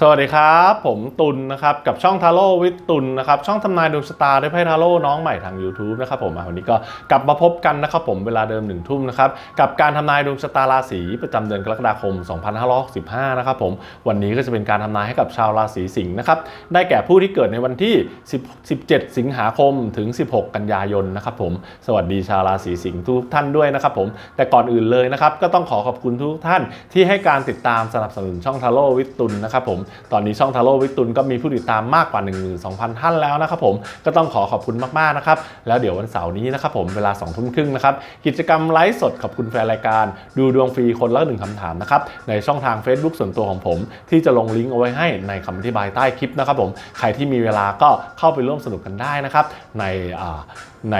สวัสดีครับ ผมตุลนะครับ กับช่องทาโร่วิทตุลนะครับ ช่องทำนายดวงชะตาด้วยไพ่ทาโร่น้องใหม่ทาง YouTube นะครับผมวันนี้ก็กลับมาพบกันนะครับผมเวลาเดิมหนึ่งทุ่มนะครับ กับการทำนายดวงชะตาราศีประจำเดือนกรกฎาคม 2565 นะครับผมวันนี้ก็จะเป็นการทำนายให้กับชาวราศีสิงห์นะครับ ได้แก่ผู้ที่เกิดในวันที่10 17สิงหาคมถึง 16 กันยายนนะครับผมสวัสดีชาวราศีสิงห์ทุกท่านด้วยนะครับผมแต่ก่อนอื่นเลยนะครับก็ต้องขอขอบคุณทุกท่านที่ให้การติดตามสนับสนุนช่องทาโร่วิทตุลนะครับผมตอนนี้ช่องทาโร่วิทตุลก็มีผู้ติดตามมากกว่า 12,000 ท่านแล้วนะครับผมก็ต้องขอขอบคุณมากๆนะครับแล้วเดี๋ยววันเสาร์นี้นะครับผมเวลา2ทุ่มครึ่งนะครับกิจกรรมไลฟ์สดขอบคุณแฟนรายการ ดูดวงฟรีคนละหนึ่งคำถามนะครับในช่องทาง Facebook ส่วนตัวของผม ที่จะลงลิงก์เอาไว้ให้ในคำอธิบายใต้คลิปนะครับผมใครที่มีเวลาก็เข้าไปร่วมสนุกกันได้นะครับในใน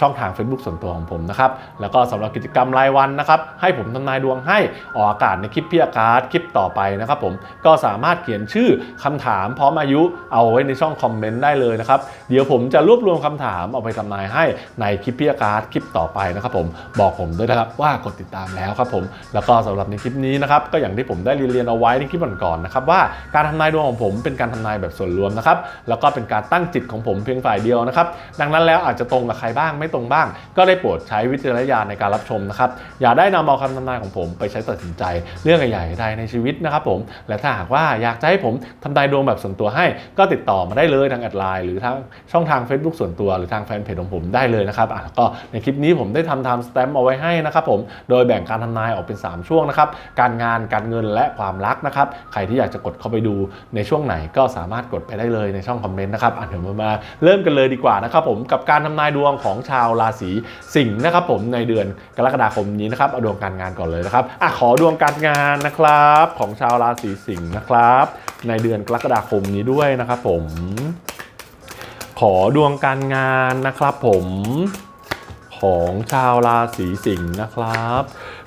ช่องทาง Facebook ส่วนตัวของผมนะครับแล้วก็สำหรับกิจกรรมรายวันนะครับให้ผมทำนายดวงให้ออกอากาศในคลิปพี่อาการ์ดคลิปต่อไปนะครับผมก็สามารถเขียนชื่อคำถามพร้อมอายุเอาไว้ในช่องคอมเมนต์ได้เลยนะครับเดี๋ยวผมจะรวบรวมคำถามเอาไปทำนายให้ในคลิปพี่อาการ์ดคลิปต่อไปนะครับผมบอกผมด้วยนะครับว่ากดติดตามแล้วครับผมแล้วก็สำหรับในคลิปนี้นะครับก็อย่างที่ผมได้เรียนเอาไว้ในคลิปก่อนๆนะครับว่าการทำนายดวงของผมเป็นการทำนายแบบส่วนรวมนะครับแล้วก็เป็นการตั้งจิตของผมเพียงฝ่ายเดียวนะครับดังนั้นแล้วอาจจะตรงกับใครบ้างไม่ตรงบ้าง ก็ได้โปรดใช้วิจารณญาณในการรับชมนะครับอย่าได้นำเอาคำทำนายของผมไปใช้ตัดสินใจเรื่องใหญ่ๆใดในชีวิตนะครับผมและถ้าหากว่าอยากจะให้ผมทำนายดวงแบบส่วนตัวให้ ก็ติดต่อมาได้เลยทางแอดไลน์หรือทางช่องทาง Facebook ส่วนตัว หรือทางแฟนเพจของผมได้เลยนะครับอะก็ในคลิปนี้ผมได้ทำไทม์สแตมป์เอาไว้ให้นะครับผมโดยแบ่งการทำนายออกเป็น 3 ช่วงนะครับการงานการเงินและความรักนะครับใครที่อยากจะกดเข้าไปดูในช่วงไหนก็สามารถกดไปได้เลยในช่องคอมเมนต์นะครับอะเดี๋ยวมามาเริ่มกันเลยดีกว่านะครับผมกับการทำนายดวงของชาวาวราศีสิงห์นะครับผมในเดือนกรกฎาคมนี้นะครับเอาดวงการงานก่อนเลยนะครับอะขอดวงการงานนะครับ ของชาวราศีสิงห์นะครับ ในเดือนกรกฎาคมนี้ด้วยนะครับผม ขอดวงการงานนะครับผมของชาวราศีสิงห์นะครับ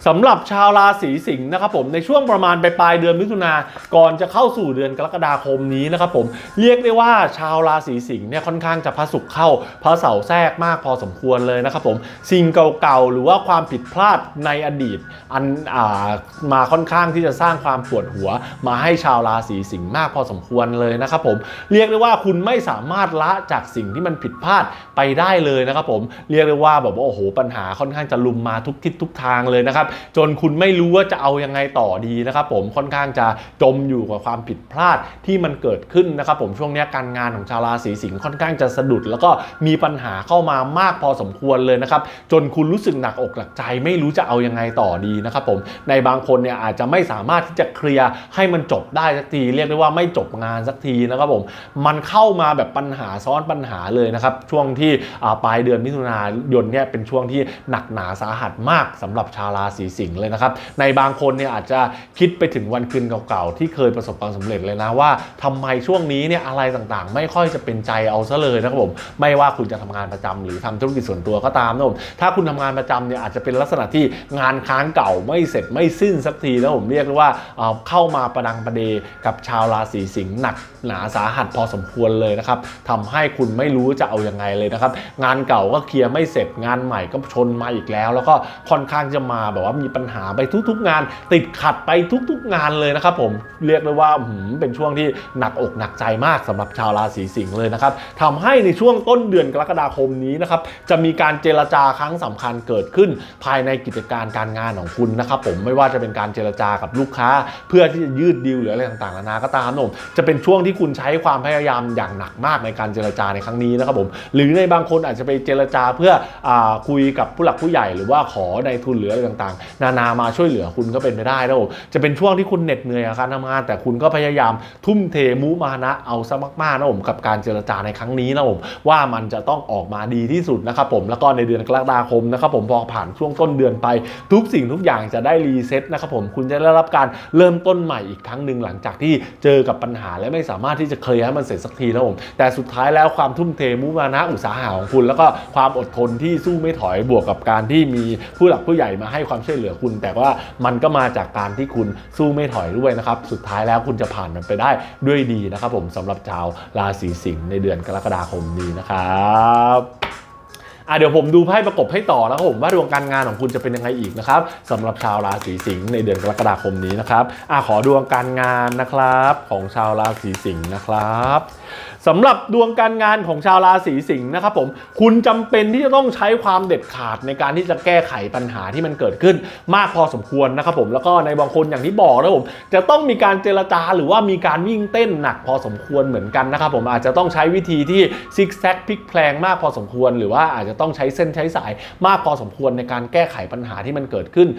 สำหรับชาวราศีสิงห์นะครับผมในช่วงประมาณปลายเดือนมิถุนาก่อนจะเข้าสู่เดือนกรกฎาคมนี้นะครับผมเรียกได้ว่าชาวราศีสิงห์เนี่ยค่อนข้างจะพระศุกร์เข้าพระเสาแทรกมากพอสมควรเลยนะครับผมสิ่งเก่าๆหรือว่าความผิดพลาดในอดีตอันอ่ามาค่อนข้างที่จะสร้างความปวดหัว มาให้ชาวราศีสิงห์มากพอสมควรเลยนะครับผมเรียกได้ว่าคุณไม่สามารถละจากสิ่งที่มันผิดพลาดไปได้เลยนะครับผมเรียกได้ว่าแบบว่าโอ้โหปัญหาค่อนข้างจะลุมมาทุกทิศทุกทางเลยนะครับจนคุณไม่รู้ว่าจะเอายังไงต่อดีนะครับผมค่อนข้างจะจมอยู่กับความผิดพลาดที่มันเกิดขึ้นนะครับผมช่วงนี้การงานของชาวราศีสิงห์ค่อนข้างจะสะดุด แล้วก็มีปัญหาเข้ามามากพอสมควรเลยนะครับจนคุณรู้สึกหนักอกหนักใจไม่รู้จะเอายังไงต่อดีนะครับผมในบางคนเนี่ยอาจจะไม่สามารถที่จะเคลียร์ให้มันจบได้สักที เรียกได้ว่าไม่จบงานสักทีนะครับผมมันเข้ามาแบบปัญหาซ้อนปัญหาเลยนะครับช่วงที่ปลายเดือนมิถุนายนเนี่ยเป็นช่วงที่หนักหนาสาหัสมากสำหรับชาวราศีสิงห์เลยนะครับ ในบางคนเนี่ยอาจจะคิดไปถึงวันคืนเก่าๆ ที่เคยประสบความสำเร็จเลยนะว่าทำไมช่วงนี้เนี่ยอะไรต่างๆ ไม่ค่อยจะเป็นใจเอาซะเลยนะครับผมไม่ว่าคุณจะทำงานประจำหรือทำธุรกิจส่วนตัวก็ตามนะผมถ้าคุณทำงานประจำเนี่ยอาจจะเป็นลักษณะที่งานค้างเก่าไม่เสร็จไม่สิ้นสักทีแล้วผมเรียกว่าเอ่อเข้ามาประดังประเดกับชาวราศีสิงห์หนักหนาสาหัสพอสมควรเลยนะครับทำให้คุณไม่รู้จะเอายังไงเลยนะครับ งานเก่าก็เคลียร์ไม่เสร็จงานใหม่ก็ชนมาอีกแล้ว แล้วก็ค่อนข้างจะมาแบบว่ามีปัญหาไปทุกๆงาน ติดขัดไปทุกๆงานเลยนะครับผมเรียกได้ว่าเป็นช่วงที่หนักอกหนักใจมากสำหรับชาวราศีสิงห์เลยนะครับทำให้ในช่วงต้นเดือนกรกฎาคมนี้นะครับจะมีการเจรจาครั้งสำคัญเกิดขึ้น ภายในกิจการการงานของคุณนะครับผมไม่ว่าจะเป็นการเจรจากับลูกค้า เพื่อที่จะยืดดีลหรืออะไรต่างๆนานาก็ตามนะผมจะเป็นช่วงที่คุณใช้ความพยายามอย่างหนักมากในการเจรจาในครั้งนี้นะครับผมหรือในบางคนอาจจะไปเจรจาเพื่ออคุยกับผู้หลักผู้ใหญ่ หรือว่าขอในทุนหรืออะไรต่างๆนานามาช่วยเหลือคุณก็เป็นไปได้นะผมจะเป็นช่วงที่คุณเหน็ดเหนื่อยกับการทำงาน แต่คุณก็พยายามทุ่มเทมุมานะเอาซะมากๆนะผมกับการเจรจาในครั้งนี้นะผมว่ามันจะต้องออกมาดีที่สุดนะครับผมแล้วก็ในเดือนกรกฎาคมนะครับผมพอผ่านช่วงต้นเดือนไป ทุกสิ่งทุกอย่างจะได้รีเซ็ตนะครับผมคุณจะได้รับการเริ่มต้นใหม่อีกครั้งหนึ่งหลังจากที่เจอกับปัญหาและไม่สามารถที่จะเคลียร์ให้มันเสร็จสักทีนะผมแต่สุดท้ายแล้วความทุ่มเทมุมานะอุตสาหะของคุณ แล้วก็ความอดทนที่สู้ไม่ถอยบวกกับการที่มีผู้หลักผู้ใหญ่มาให้ความช่วยเหลือคุณ แต่ว่ามันก็มาจากการที่คุณสู้ไม่ถอยด้วยนะครับ สุดท้ายแล้วคุณจะผ่านมันไปได้ด้วยดีนะครับผมสำหรับชาวราศีสิงห์ในเดือนกรกฎาคมนี้นะครับ อะเดี๋ยวผมดูไพ่ประกบให้ต่อนะครับผมว่าดวงการงานของคุณจะเป็นยังไงอีกนะครับสำหรับชาวราศีสิงห์ในเดือนกรกฎาคมนี้นะครับอะขอดวงการงานนะครับของชาวราศีสิงห์นะครับสำหรับดวงการงานของชาวราศีสิงห์นะครับผมคุณจำเป็นที่จะต้องใช้ความเด็ดขาดในการที่จะแก้ไขปัญหาที่มันเกิดขึ้นมากพอสมควรนะครับผมแล้วก็ในบางคนอย่างที่บอกนะผมจะต้องมีการเจรจาหรือว่ามีการวิ่งเต้นหนักพอสมควรเหมือนกันนะครับผมอาจจะต้องใช้วิธีที่ซิกแซกพลิกแพลงมากพอสมควรหรือว่าอาจจะต้องใช้เส้นใช้สายมากพอสมควรในการแก้ไขปัญหาที่มันเกิดขึ้น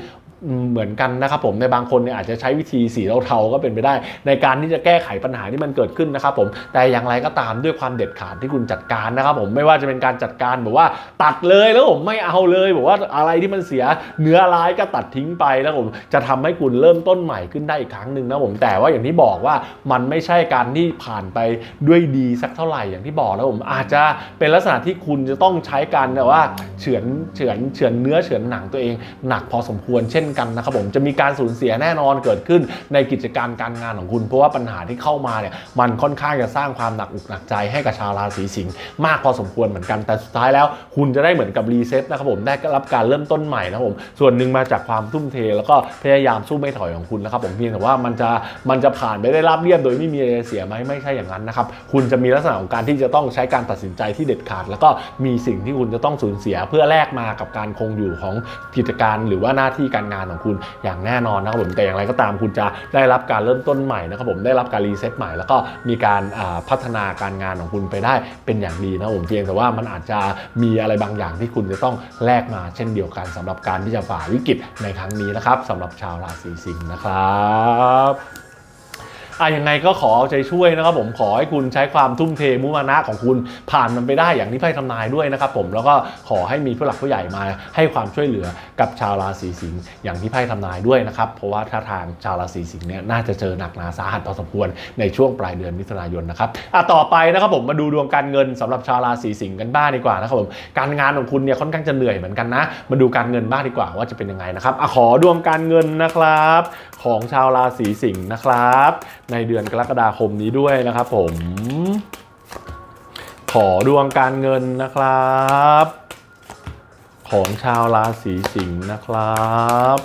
เหมือนกันนะครับผมในบางคนเนี่ยอาจจะใช้วิธีสีเทาๆก็เป็นไปได้ ในการที่จะแก้ไขปัญหาที่มันเกิดขึ้นนะครับผมแต่อย่างไรก็ตามด้วยความเด็ดขาดที่คุณจัดการนะครับผมไม่ว่าจะเป็นการจัดการแบบว่าตัดเลยแล้วผมไม่เอาเลยบอกว่าอะไรที่มันเสียเนื้อร้ายก็ตัดทิ้งไปแล้วผมจะทำให้คุณเริ่มต้นใหม่ขึ้นได้อีกครั้งหนึ่งนะผมแต่ว่าอย่างที่บอกว่ามันไม่ใช่การที่ผ่านไปด้วยดีสักเท่าไหร่อย่างที่บอกแล้วผมอาจจะเป็นลักษณะที่คุณจะต้องใช้การแบบว่าเฉือนเฉือนเฉือนเนื้อเฉือนหนังตัวเองหนักพอสมควรเช่นกันนะครับผมจะมีการสูญเสียแน่นอนเกิดขึ้นในกิจการการงานของคุณ เพราะว่าปัญหาที่เข้ามาเนี่ยมันค่อนข้างจะสร้างความหนักอกหนักใจให้กับชาวราศีสิงห์มากพอสมควรเหมือนกันแต่สุดท้ายแล้ว คุณจะได้เหมือนกับรีเซ็ตนะครับผมได้รับการเริ่มต้นใหม่นะครับผมส่วนหนึ่งมาจากความทุ่มเท แล้วก็พยายามสู้ไม่ถอยของคุณนะครับผมเพียงแต่ว่ามันจะมันจะผ่านไปได้ราบเรียบโดยไม่มีอะไรเสียไหมไม่ใช่อย่างนั้นนะครับคุณจะมีลักษณะของการที่จะต้องใช้การตัดสินใจที่เด็ดขาด แล้วก็มีสิ่งที่คุณจะต้องสูญเสียเพื่อแลกมากับการคงอยู่ของกิจการหรือว่าหน้าที่การงานของคุณอย่างแน่นอนนะครับผมแต่อย่างไรก็ตามคุณจะได้รับการเริ่มต้นใหม่นะครับผมได้รับการรีเซ็ตใหม่ แล้วก็มีการพัฒนาการงานของคุณไปได้เป็นอย่างดีนะผมเพียงแต่ว่ามันอาจจะมีอะไรบางอย่างที่คุณจะต้องแลกมาเช่นเดียวกันสำหรับการที่จะฝ่าวิกฤตในครั้งนี้นะครับสำหรับชาวราศีสิงห์นะครับ อะยังไงก็ขอเอาใจช่วยนะครับผมขอให้คุณใช้ความทุ่มเทมุมานะของคุณผ่านมันไปได้อย่างที่ไพ่ทำนายด้วยนะครับผมแล้วก็ขอให้มีผู้หลักผู้ใหญ่มาให้ความช่วยเหลือกับชาวราศีสิงห์อย่างที่ไพ่ทำนายด้วยนะครับเพราะว่าท่าทางชาวราศีสิงห์เนี่ยน่าจะเจอหนักหนาสาหัสพอสมควรในช่วงปลายเดือนมิถุนายนนะครับอะต่อไปนะครับผมมาดูดวงการเงินสำหรับชาวราศีสิงห์กันบ้างดีกว่านะครับผมการงานของคุณเนี่ยค่อนข้างจะเหนื่อยเหมือนกันนะ มาดูการเงินบ้างดีกว่าว่าจะเป็นยังไงนะครับอะขอดวงการเงินนะครับ ของชาวราศีสิงห์นะครับในเดือนกรกฎาคมนี้ด้วยนะครับผม ขอดวงการเงินนะครับ ของชาวราศีสิงห์นะครับ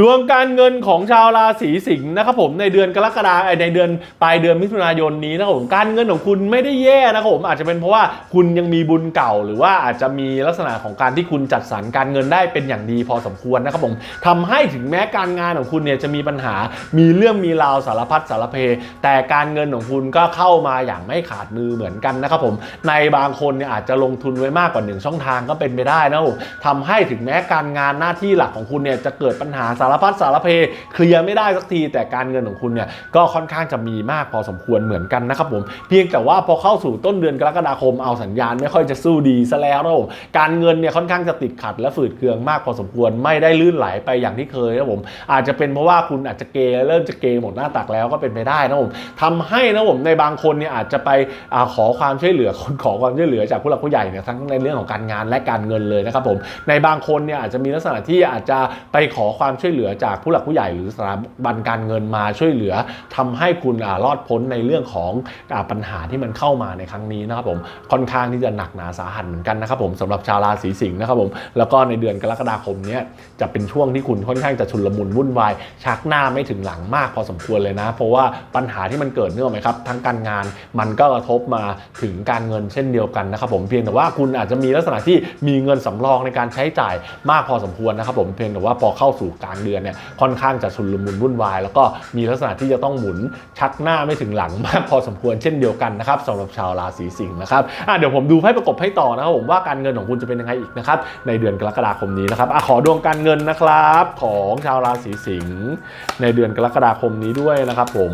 ดวงการเงินของชาวราศีสิงห์นะครับผมในเดือนกรกฎาเอ่อในเดือนปลายเดือนมิถุนายนนี้นะครับผมการเงินของคุณไม่ได้แย่นะครับผมอาจจะเป็นเพราะว่าคุณยังมีบุญเก่า หรือว่าอาจจะมีลักษณะของการที่คุณจัดสรรการเงินได้เป็นอย่างดีพอสมควรนะครับผมทำให้ถึงแม้การงานของคุณเนี่ยจะมีปัญหา มีเรื่องมีราวสารพัดสารเพ แต่การเงินของคุณก็เข้ามาอย่างไม่ขาดมือเหมือนกันนะครับผมในบางคนเนี่ยอาจจะลงทุนไว้มากกว่าหนึ่งช่องทางก็เป็นไปได้นะครับผมทำให้ถึงแม้การงานหน้าที่หลักของคุณเนี่ยจะเกิดปัญหาสารพัดสารเพเคลียร์ไม่ได้สักที แต่การเงินของคุณเนี่ยก็ค่อนข้างจะมีมากพอสมควรเหมือนกันนะครับผม เพียงแต่ว่าพอเข้าสู่ต้นเดือนกรกฎาคมเอาสัญญาณไม่ค่อยจะสู้ดีซะแล้วนะผมการเงินเนี่ยค่อนข้างจะติดขัดและฝืดเคืองมากพอสมควรไม่ได้ลื่นไหลไปอย่างที่เคยนะผมอาจจะเป็นเพราะว่าคุณอาจจะเกเริ่มจะเกหมดหน้าตักแล้วก็เป็นไปได้นะผมทำให้นะผมในบางคนเนี่ยอาจจะไปอขอความช่วยเหลือคนขอความช่วยเหลือจากผู้หลักผู้ใหญ่เนี่ยทั้งในเรื่องของการงานและการเงินเลยนะครับผมในบางคนเนี่ยอาจจะมีลักษณะที่อาจจะไปขอความช่วยเหลือจากผู้หลักผู้ใหญ่หรือสถาบันการเงินมาช่วยเหลือทำให้คุณรอดพ้นในเรื่องของอปัญหาที่มันเข้ามาในครั้งนี้นะครับผมค่อนข้างที่จะหนักหนาสาหัสเหมือนกันนะครับผมสำหรับชาวราศีสิงห์นะครับผมแล้วก็ในเดือนกรกฎาคมนี้จะเป็นช่วงที่คุณค่อนข้างจะชุลมุนวุ่นวายชักหน้าไม่ถึงหลังมากพอสมควรเลยนะ เพราะว่าปัญหาที่มันเกิดเนื่องไหมครับทั้งการงานมันก็กระทบมาถึงการเงินเช่นเดียวกันนะครับผมเพียงแต่ว่าคุณอาจจะมีลักษณะที่มีเงินสำรองในการใช้จ่ายมากพอสมควรนะครับผมเพียงแต่ว่าพอเข้าสู่กางเดือนเนี่ยค่อนข้างจะชุลมุนวุ่นวาย แล้วก็มีลักษณะที่จะต้องหมุนชักหน้าไม่ถึงหลังมากพอสมควรเช่นเดียวกันนะครับสำหรับชาวราศีสิงห์นะครับเดี๋ยวผมดูให้ประกบให้ต่อนะครับผมว่าการเงินของคุณจะเป็นยังไงอีกนะครับในเดือนกรกฎาคมนี้นะครับอขอดวงการเงินนะครับของชาวราศีสิงห์ในเดือนกรกฎาคมนี้ด้วยนะครับผม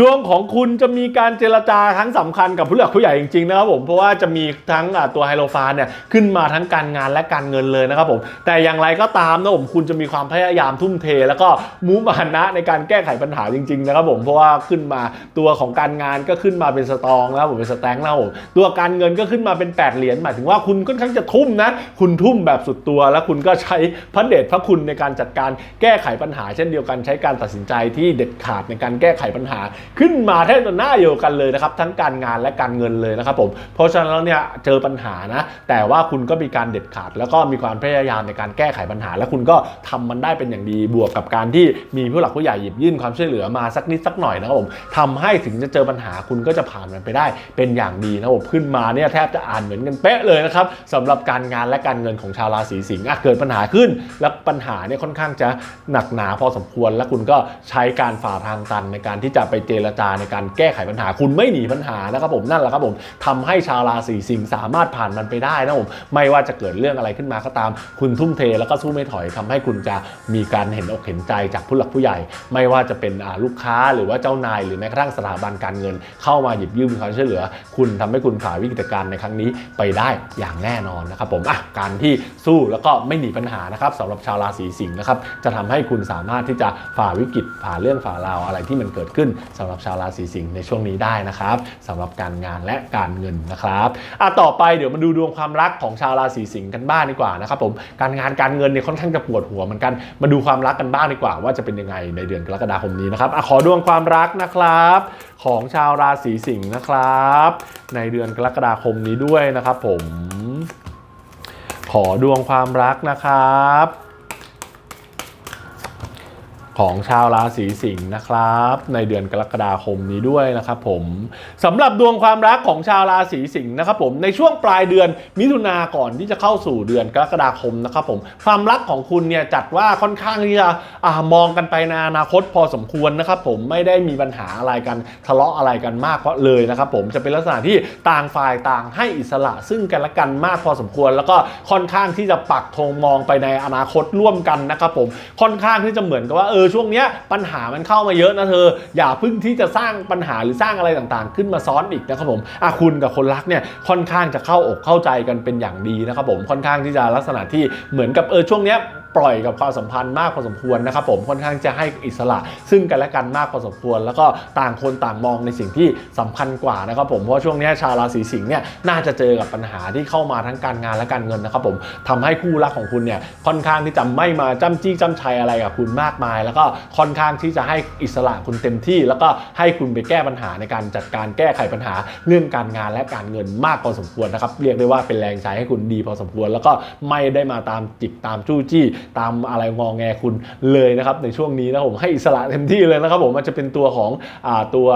ดวงของคุณจะมีการเจรจาครั้งสำคัญกับผู้หลักผู้ใหญ่จริงๆนะครับผมเพราะว่าจะมีทั้งตัวไฮโลฟานเนี่ยขึ้นมาทั้งการงานและการเงินเลยนะครับผมแต่อย่างไรก็ตามนะผมคุณจะมีความพยายามทุ่มเท แล้วก็มุมานะในการแก้ไขปัญหาจริงๆนะครับผมเพราะว่าขึ้นมาตัวของการงานก็ขึ้นมาเป็นสตองนะครับผมเป็นสแตงค์นะครับผมตัวการเงินก็ขึ้นมาเป็นแปดเหรียญหมายถึงว่าคุณค่อนข้างจะทุ่มนะคุณทุ่มแบบสุดตัว แล้วคุณก็ใช้พระเดชพระคุณในการจัดการแก้ไขปัญหา เช่นเดียวกันใช้การตัดสินใจที่เด็ดขาดในการแก้ไขปัญหาขึ้นมาแทบจะหน้าเดียวกันเลยนะครับทั้งการงานและการเงินเลยนะครับผมเพราะฉะนั้นแล้วเนี่ยเจอปัญหานะ แต่ว่าคุณก็มีการเด็ดขาด แล้วก็มีความพยายามในการแก้ไขปัญหา และคุณก็ทำมันได้เป็นอย่างดีบวกกับการที่มีผู้หลักผู้ใหญ่หยิบยื่นความช่วยเหลือมาสักนิดสักหน่อยนะครับผมทำให้ถึงจะเจอปัญหาคุณก็จะผ่านมันไปได้เป็นอย่างดีนะครับผมขึ้นมาเนี่ยแทบจะอ่านเหมือนกันเป๊ะเลยนะครับสำหรับการงานและการเงินของชาวราศีสิงห์เกิดปัญหาขึ้น แล้วปัญหาเนี่ยค่อนข้างจะหนักหนาพอสมควร แล้วคุณก็ใช้การฝ่าทางตันในการที่จะไปเจรจาในการแก้ไขปัญหา คุณไม่หนีปัญหานะครับผมนั่นแหละครับผมทำให้ชาวราศีสิงห์สามารถผ่านมันไปได้นะผมไม่ว่าจะเกิดเรื่องอะไรขึ้นมาก็ตาม คุณทุ่มเทแล้วก็สู้ไม่ถอยทำให้คุณจะมีการเห็นอกเห็นใจจากผู้หลักผู้ใหญ่ ไม่ว่าจะเป็นลูกค้าหรือว่าเจ้านาย หรือแม้กระทั่งสถาบันการเงิน เข้ามาหยิบยื่นความช่วยเหลือ คุณทำให้คุณผ่านวิกฤตการณ์ในครั้งนี้ไปได้อย่างแน่นอนนะครับผมอะการที่สู้แล้วก็ไม่หนีปัญหานะครับสำหรับชาวราศีสิงห์นะครับจะทำให้คุณสามารถที่จะฝ่าวิกฤตผ่าเรื่องฝ่าราวอะไรที่มันเกิดขึ้นสำหรับชาวราศีสิงห์ในช่วงนี้ได้นะครับสำหรับการงานและการเงินนะครับอะต่อไปเดี๋ยวมาดูดวงความรักของชาวราศีสิงห์กันบ้างดีกว่านะครับผมการงานการเงินเนี่ยค่อนข้างจะปวดหัวเหมือนกันมาดูความรักกันบ้างดีกว่าว่าจะเป็นยังไงในเดือนกรกฎาคมนี้นะครับอะขอดวงความรักนะครับ ของชาวราศีสิงห์นะครับ ในเดือนกรกฎาคมนี้ด้วยนะครับผมขอดวงความรักนะครับ ของชาวราศีสิงห์นะครับ ในเดือนกรกฎาคมนี้ด้วยนะครับผมสำหรับดวงความรักของชาวราศีสิงห์นะครับผมในช่วงปลายเดือนมิถุนาก่อนที่จะเข้าสู่เดือนกรกฎาคมนะครับผมความรักของคุณเนี่ยจัดว่าค่อนข้างที่จะมองกันไปในอนาคตพอสมควรนะครับผมไม่ได้มีปัญหาอะไรกันทะเลาะอะไรกันมากเพราะเลยนะครับผมจะเป็นลักษณะที่ต่างฝ่ายต่างให้อิสระซึ่งกันและกันมากพอสมควร แล้วก็ค่อนข้างที่จะปักธงมองไปในอนาคตร่วมกันนะครับผมค่อนข้างที่จะเหมือนกับว่าเอออช่วงเนี้ยปัญหามันเข้ามาเยอะนะเธอ อย่าพึ่งที่จะสร้างปัญหาหรือสร้างอะไรต่างๆ ขึ้นมาซ้อนอีกนะครับผมอะคุณกับคนรักเนี่ยค่อนข้างจะเข้าอกเข้าใจกันเป็นอย่างดีนะครับผมค่อนข้างที่จะลักษณะที่เหมือนกับเออช่วงเนี้ย ปล่อยกับความสัมพันธ์มากพอสมควรนะครับผมค่อนข้างจะให้อิสระ ซึ่งกันและกันมากพอสมควร แล้วก็ต่างคนต่างมองในสิ่งที่สำคัญกว่านะครับผมเพราะช่วงนี้ชาวราศีสิงห์เนี่ยน่าจะเจอกับปัญหาที่เข้ามาทั้งการงานและการเงินนะครับผมทำให้คู่รักของคุณเนี่ยค่อนข้างที่จะไม่มาจ้ำจี้จ้ำชัยอะไรกับคุณมากมาย แล้วก็ค่อนข้างที่จะให้อิสระคุณเต็มที่ แล้วก็ให้คุณไปแก้ปัญหาในการจัดการแก้ไขปัญหาเรื่องการงานและการเงินมากพอสมควรนะครับเรียกได้ว่าเป็นแรงใจให้คุณดีพอสมควร แล้วก็ไม่ได้มาตามจิกตามจู้จี้ตามอะไรงองแงคุณเลยนะครับในช่วงนี้นะผมให้อิสระเต็มที่เลยนะครับผมมันจะเป็นตัวของอตัว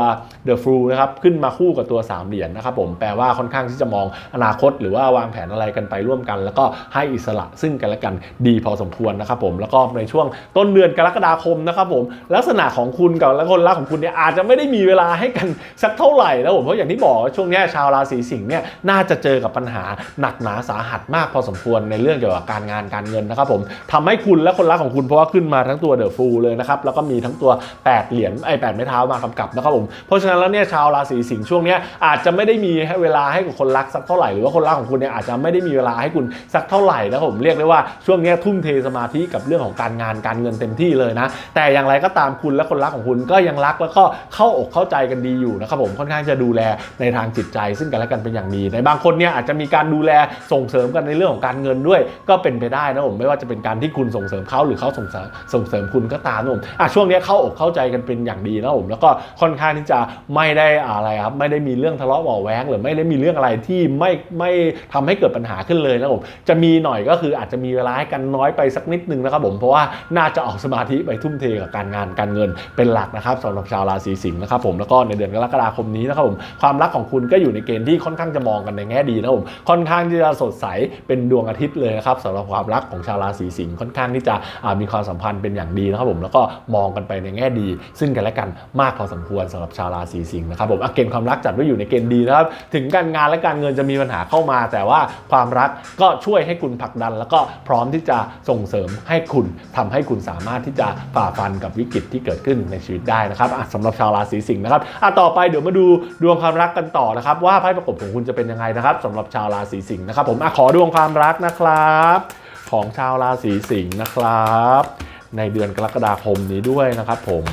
The f l u นะครับขึ้นมาคู่กับตัว3เหรียญนะครับผมแปลว่าค่อนข้างที่จะมองอนาคต หรือว่าวางแผนอะไรกันไปร่วมกัน แล้วก็ให้อิสระซึ่งกันและกันดีพอสมควรนะครับผมแล้วก็ในช่วงต้นเดือนกรกฎาคมนะครับผมลักษณะของคุณกับและคนรักของคุณเนี่ยอาจจะไม่ได้มีเวลาให้กันสักเท่าไหร่นะผมเพราะอย่างที่บอกช่วงนี้ชาวราศีสิงห์เนี่ยน่าจะเจอกับปัญหาหนักหนาสาหัสมากพอสมควรในเรื่องเกี่ยวกับการงานการเงินนะครับผมททำให้คุณและคนรักของคุณเพราะว่าขึ้นมาทั้งตัวเดอะฟูลเลยนะครับ แล้วก็มีทั้งตัว 8 เหรียญไอ้แปดไม้เท้ามากำกับนะครับผม เพราะฉะนั้นแล้วเนี่ยชาวราศีสิงห์ช่วงนี้อาจจะไม่ได้มีให้เวลาให้กับคนรักสักเท่าไหร่หรือว่าคนรักของคุณเนี่ยอาจจะไม่ได้มีเวลาให้คุณสักเท่าไหร่นะครับผมเรียกได้ว่าช่วงนี้ทุ่มเทสมาธิกับเรื่องของการงานการเงินเต็มที่เลยนะ แต่อย่างไรก็ตามคุณและคนรักของคุณก็ยังรักแล้วก็เข้าอกเข้าใจกันดีอยู่นะครับผมค่อนข้างจะดูแลในทางจิตใจ ซึ่งกันและกันเป็นอย่างดีในบางคนเนี่ยอาจจะมีการดูแลส่งเสริมกันในเรื่องของการเงินด้วย ก็เป็นไปได้นะผมไม่ว่าจะเป็นการที่คุณส่งเสริมเขาหรือเขาส่งเสริมส่งเสริมคุณก็ตามนะผมอะช่วงนี้เข้าอกเข้าใจกันเป็นอย่างดีนะผมแล้วก็ค่อนข้างที่จะไม่ได้อะไรครับไม่ได้มีเรื่องทะเลาะเบาแว้งหรือไม่ได้มีเรื่องอะไรที่ไม่ไม่ทำให้เกิดปัญหาขึ้นเลยนะผมจะมีหน่อยก็คืออาจจะมีเวลาให้กันน้อยไปสักนิดนึงนะครับผมเพราะว่าน่าจะออกสมาธิไปทุ่มเทกับการงานการเงินเป็นหลักนะครับสำหรับชาวราศีสิงห์นะครับผมแล้วก็ในเดือนกรกฎาคมนี้นะครับผมความรักของคุณก็อยู่ในเกณฑ์ที่ค่อนข้างจะมองกันในแง่ดีนะครับผมค่อนข้างที่จะสดใสเป็นดวงอาทิตย์เลยนะครับสำหรับความรักของชาวราศีสิงห์ค่อนข้างที่จะมีความสัมพันธ์เป็นอย่างดีนะครับผมแล้วก็มองกันไปในแง่ดี ซึ่งกันและกันมากพอสมควรสำหรับชาวราศีสิงห์นะครับผมเกณฑ์ความรักจัดไว้อยู่ในเกณฑ์ดีนะครับถึงการงานและการเงินจะมีปัญหาเข้ามา แต่ว่าความรักก็ช่วยให้คุณผลักดัน แล้วก็พร้อมที่จะส่งเสริมให้คุณทำให้คุณสามารถที่จะฝ่าฟันกับวิกฤตที่เกิดขึ้นในชีวิตได้นะครับสำหรับชาวราศีสิงห์นะครับอต่อไปเดี๋ยวมาดูดวงความรักกันต่อนะครับ ว่าไพ่ประกบของคุณจะเป็นยังไงนะครับสำหรับชาวราศีสิงห์นะครับผมอขอดวงความรักนะครับ ของชาวราศีสิงห์นะครับ ในเดือนกรกฎาคมนี้ด้วยนะครับผม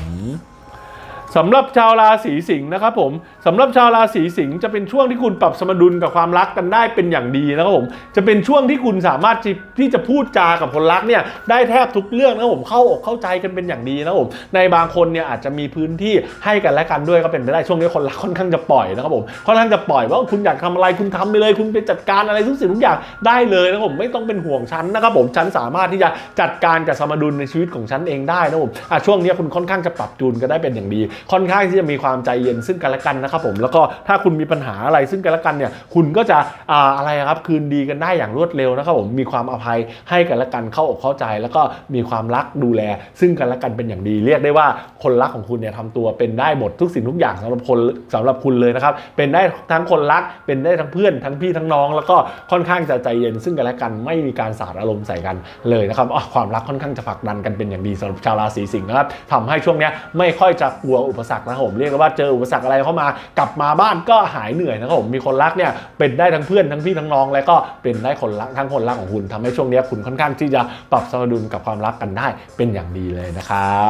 สำหรับชาวราศีสิงห์นะครับผมสำหรับชาวราศีสิงห์จะเป็นช่วงที่คุณปรับสมดุลกับความรักกันได้เป็นอย่างดีนะครับผมจะเป็นช่วงที่คุณสามารถที่จะพูดจากับคนรักเนี่ยได้แทบทุกเรื่องนะครับผมเข้าอกเข้าใจกันเป็นอย่างดีนะครับผมในบางคนเนี่ยอาจจะมีพื้นที่ให้กันและกันด้วยก็เป็นไปได้ช่วงนี้คนรักค่อนข้างจะปล่อยนะครับผมค่อนข้างจะปล่อยว่าคุณอยากทำอะไรคุณทำไปเลย คุณไปจัดการอะไรทุกสิ่งทุกอย่างได้เลยนะครับผมไม่ต้องเป็นห่วงฉันนะครับผมฉันสามารถที่จะจัดการกับสมดุลในชีวิตของฉันเองได้นะครับผมช่วงนี้คุณค่อนข้างจะปรับจูนกันได้เป็นอย่างดีค่อนข้างที่จะมีความใจเย็นซึ่งกันและกันนะครับผมแล้วก็ถ้าคุณมีปัญหาอะไรซึ่งกันและกันเนี่ยคุณก็จะออะไรครับคืนดีกันได้อย่างรวดเร็วนะครับผมมีความอภัยให้กันและกันเข้าอกเข้าใจ แล้วก็มีความรักดูแล ซึ่งกันและกันเป็นอย่างดี เรียกได้ว่าคนรักของคุณเนี่ยทำตัวเป็นได้หมดทุกสิ่งทุกอย่างสำหรับคนสำหรับคุณเลยนะครับเป็นได้ทั้งคนรักเป็นได้ทั้งเพื่อนทั้งพี่ทั้งน้อง แล้วก็ค่อนข้างจะใจเย็นซึ่งกันและกันไม่มีการสาดอารมณ์ใส่กันเลยนะครับความรักค่อนข้างจะผลักดันกันเป็นอย่างดีสำหรับชาวราศีสิงห์นะครับทำให้ช่วงนี้ไม่ค่อยจะกลัวอุปสรรคนะครับผมเรียกว่าเจออุปสรรคอะไรเข้ามากลับมาบ้านก็หายเหนื่อยนะครับผมมีคนรักเนี่ยเป็นได้ทั้งเพื่อนทั้งพี่ทั้งน้อง แล้วก็เป็นได้คนรักทั้งคนรักของคุณทำให้ช่วงนี้คุณค่อนข้างที่จะปรับสมดุลกับความรักกันได้เป็นอย่างดีเลยนะครั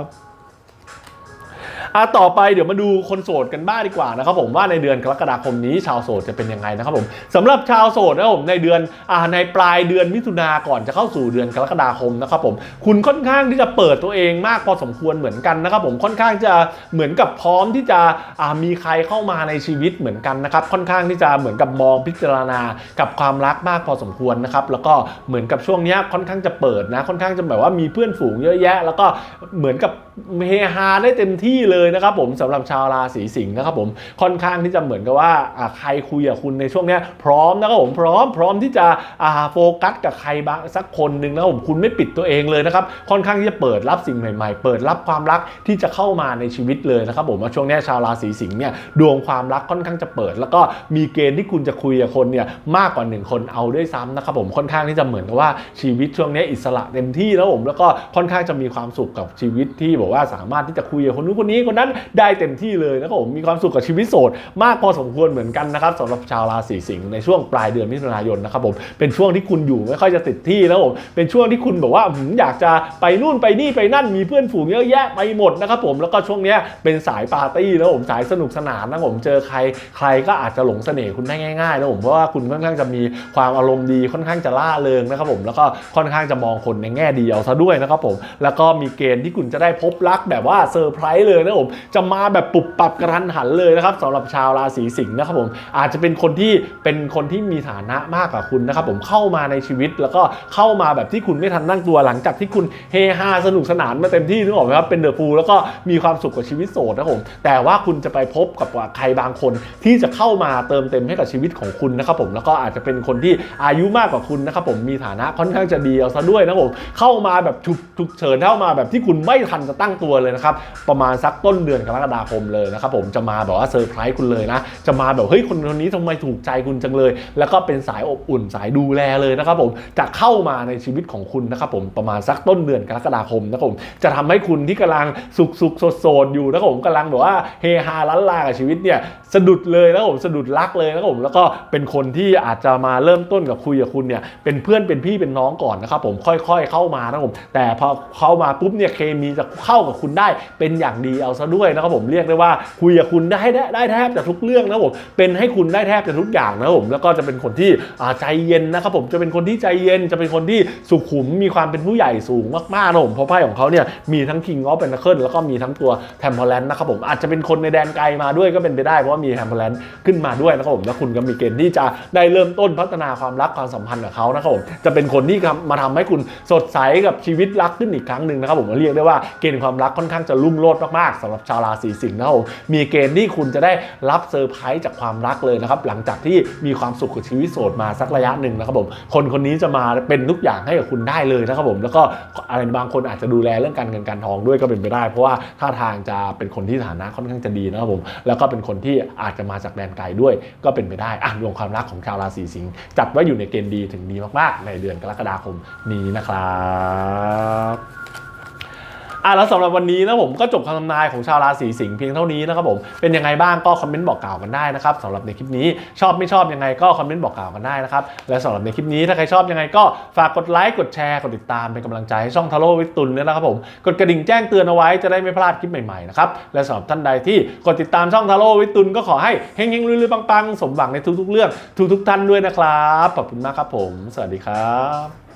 บ อะต่อไปเดี๋ยวมาดูคนโสดกันบ้างดีกว่านะครับผมว่าในเดือนกรกฎาคมนี้ชาวโสดจะเป็นยังไงนะครับผมสำหรับชาวโสดนะครับผมในเดือนอ่าในปลายเดือนมิถุนาก่อนจะเข้าสู่เดือนกรกฎาคมนะครับผมคุณค่อนข้างที่จะเปิดตัวเองมากพอสมควรเหมือนกันนะครับผมค่อนข้างจะเหมือนกับพร้อมที่จะอ่ามีใครเข้ามาในชีวิตเหมือนกันนะครับค่อนข้างที่จะเหมือนกับมองพิจารณากับความรักมากพอสมควรนะครับแล้วก็เหมือนกับช่วงนี้ค่อนข้างจะเปิดนะค่อนข้างจะแบบว่ามีเพื่อนฝูงเยอะแยะ แล้วก็เหมือนกับเฮฮาได้เต็มที่เลยยนะครับผมสำหรับชาวราศีสิงห์นะครับผมค่อนข้างที่จะเหมือนกับว่าใครคุยกับคุณในช่วงนี้พร้อมนะครับผมพร้อมพร้อมที่จะโฟกัสกับใครบางสักคนหนึ่งนะครับผมคุณไม่ปิดตัวเองเลยนะครับค่อนข้างที่จะเปิดรับสิ่งใหม่ ๆ เปิดรับความรักที่จะเข้ามาในชีวิตเลยนะครับผมว่าช่วงนี้ชาวราศีสิงห์เนี่ยดวงความรักค่อนข้างจะเปิด แล้วก็มีเกณฑ์ที่คุณจะคุยกับคนเนี่ยมากกว่าหนึ่งคนเอาด้วยซ้ำนะครับผมค่อนข้างที่จะเหมือนกับว่าชีวิตช่วงนี้อิสระเต็มที่แล้วผมแล้วก็ค่อนข้างจะมีความสุขกับชีวิตที่บอกว่าสามารถที่จะคุยกับคนนู้นคนนี้คนนั้นได้เต็มที่เลยนะครับผมมีความสุขกับชีวิตโสดมากพอสมควรเหมือนกันนะครับสำหรับชาวราศีสิงห์ในช่วงปลายเดือนมิถุนายนนะครับผมเป็นช่วงที่คุณอยู่ไม่ค่อยจะติดที่แล้วผมเป็นช่วงที่คุณแบบว่าอยากจะไปนู่นไปนี่ไปนั่นมีเพื่อนฝูงเยอะแยะไปหมดนะครับผมแล้วก็ช่วงนี้เป็นสายปาร์ตี้แล้วผมสายสนุกสนานนะผมเจอใครใครก็อาจจะหลงเสน่ห์คุณได้ง่ายๆนะผมเพราะว่าคุณค่อนข้างจะมีความอารมณ์ดีค่อนข้างจะล่าเริงนะครับผมแล้วก็ค่อนข้างจะมองคนในแง่ดีเอาซะด้วยนะครับผมแล้วก็มีเกณฑ์ที่คุณจะได้พบรักแบบว่าเซอร์ไพรส์เลยนะผมจะมาแบบปุบปับกระทันหันเลยนะครับสำหรับชาวราศีสิงห์นะครับผมอาจจะเป็นคนที่เป็นคนที่มีฐานะมากกว่าคุณนะครับผมเข้ามาในชีวิต แล้วก็เข้ามาแบบที่คุณไม่ทันตั้งตัวหลังจากที่คุณเฮฮาสนุกสนานมาเต็มที่นึกออกไหมครับเป็นเดอะฟูลแล้วก็มีความสุขกับชีวิตโสดนะครับผมแต่ว่าคุณจะไปพบกับใครบางคนที่จะเข้ามาเติมเต็มให้กับชีวิตของคุณนะครับผมแล้วก็อาจจะเป็นคนที่อายุมากกว่าคุณนะครับผมมีฐานะค่อนข้างจะดีเอาซะด้วยนะครับผมเข้ามาแบบฉุกฉุกเฉินเข้ามาแบบที่คุณไม่ทันจะตั้งตัวเลยนะครับประมาณสักต้น้นเดือนกรกฎาคมเลยนะครับผมจะมาแบบว่าเซอร์ไพรส์คุณเลยนะ จะมาแบบเฮ้ยคนคนนี้ทำไมถูกใจคุณจังเลย แล้วก็เป็นสายอบอุ่นสายดูแลเลยนะครับผมจะเข้ามาในชีวิตของคุณนะครับผมประมาณสักต้นเดือนกรกฎาคมนะครับผมจะทำให้คุณที่กำลังสุขสุขโสดโสดอยู่นะครับผมกำลังแบบว่าเฮฮาล้านลากับชีวิตเนี่ยสะดุดเลยนะครับผมสะดุดรักเลยนะครับผมแล้วก็เป็นคนที่อาจจะมาเริ่มต้นกับคุยกับคุณเนี่ยเป็นเพื่อนเป็นพี่เป็นน้องก่อนนะครับผมค่อย ๆ เข้ามานะครับผมแต่พอเข้ามาปุ๊บเนี่ยเคมีจะเข้ากับคุณได้เป็นอย่างดีเอาซะด้วยนะครับผมเรียกได้ว่าคุยกับคุณได้ได้ได้แทบจะทุกเรื่องนะครับผมเป็นให้คุณได้แทบจะทุกอย่างนะครับผมแล้วก็จะเป็นคนที่ใจเย็นนะครับผมจะเป็นคนที่ใจเย็นจะเป็นคนที่สุขุมมีความเป็นผู้ใหญ่สูงมากๆนะผมเพราะไพ่ของเขาเนี่ยมีทั้ง King of Pentacles แล้วก็มีทั้งตัว t e m p e r a n c e นะครับผมอาจจะเป็นคนในแดนไกลมาด้วยก็เป็นไปได้เพราะว่ามี t e m p e r a n c e ขึ้นมาด้วยนะครับผมแล้วคุณก็มีเกณฑ์ที่จะได้เริ่มต้นพัฒนาความรักความสัมพันธ์กับเขานะครับผมจะเป็นคนที่มาทำให้คุณสดใสกับชีวิตรักขึ้นอีกครั้งหนึ่งนะครับผมเรียกได้ว่าเกณฑ์ความรักค่อนข้างจะรุ่งโรจน์มากๆสำหรับชาวราศีสิงห์นะครับผมมีเกณฑ์ที่คุณจะได้รับเซอร์ไพรส์จากความรักเลยนะครับหลังจากที่มีความสุขกับชีวิตโสดมาสักระยะหนึ่งนะครับผมคนคนนี้จะมาเป็นทุกอย่างให้กับคุณได้เลยนะครับผมแล้วก็อะไรบางคนอาจจะดูแลเรื่องการเงินการทองด้วยก็เป็นไปได้ เพราะว่าท่าทางจะเป็นคนที่ฐานะค่อนข้างจะดีนะครับผมแล้วก็เป็นคนที่อาจจะมาจากแดนไกลด้วยก็เป็นไปได้อะดวงความรักของชาวราศีสิงห์จัดไว้อยู่ในเกณฑ์ดีถึงดีมากๆ ในเดือนกรกฎาคมนี้นะครับ อะแล้วสำหรับวันนี้นะผมก็จบคำทำนายของชาวราศีสิงห์เพียงเท่านี้นะครับผมเป็นยังไงบ้างก็คอมเมนต์บอกกล่าวกันได้นะครับสำหรับในคลิปนี้ชอบไม่ชอบยังไงก็คอมเมนต์บอกกล่าวกันได้นะครับและสำหรับในคลิปนี้ถ้าใครชอบยังไงก็ฝากกดไลค์กดแชร์กดติดตามเป็นกำลังใจให้ช่องทาโร่วิตุลด้วยนะครับผมกดกระดิ่งแจ้งเตือนเอาไว้จะได้ไม่พลาดคลิปใหม่ๆนะครับและสำหรับท่านใดที่กดติดตามช่องทาโร่วิตุลก็ขอให้เฮงๆรวยๆปังๆ สมหวังในทุกๆ เรื่องทุกๆท่านด้วยนะครับขอบคุณมากครับผม สวัสดีครับ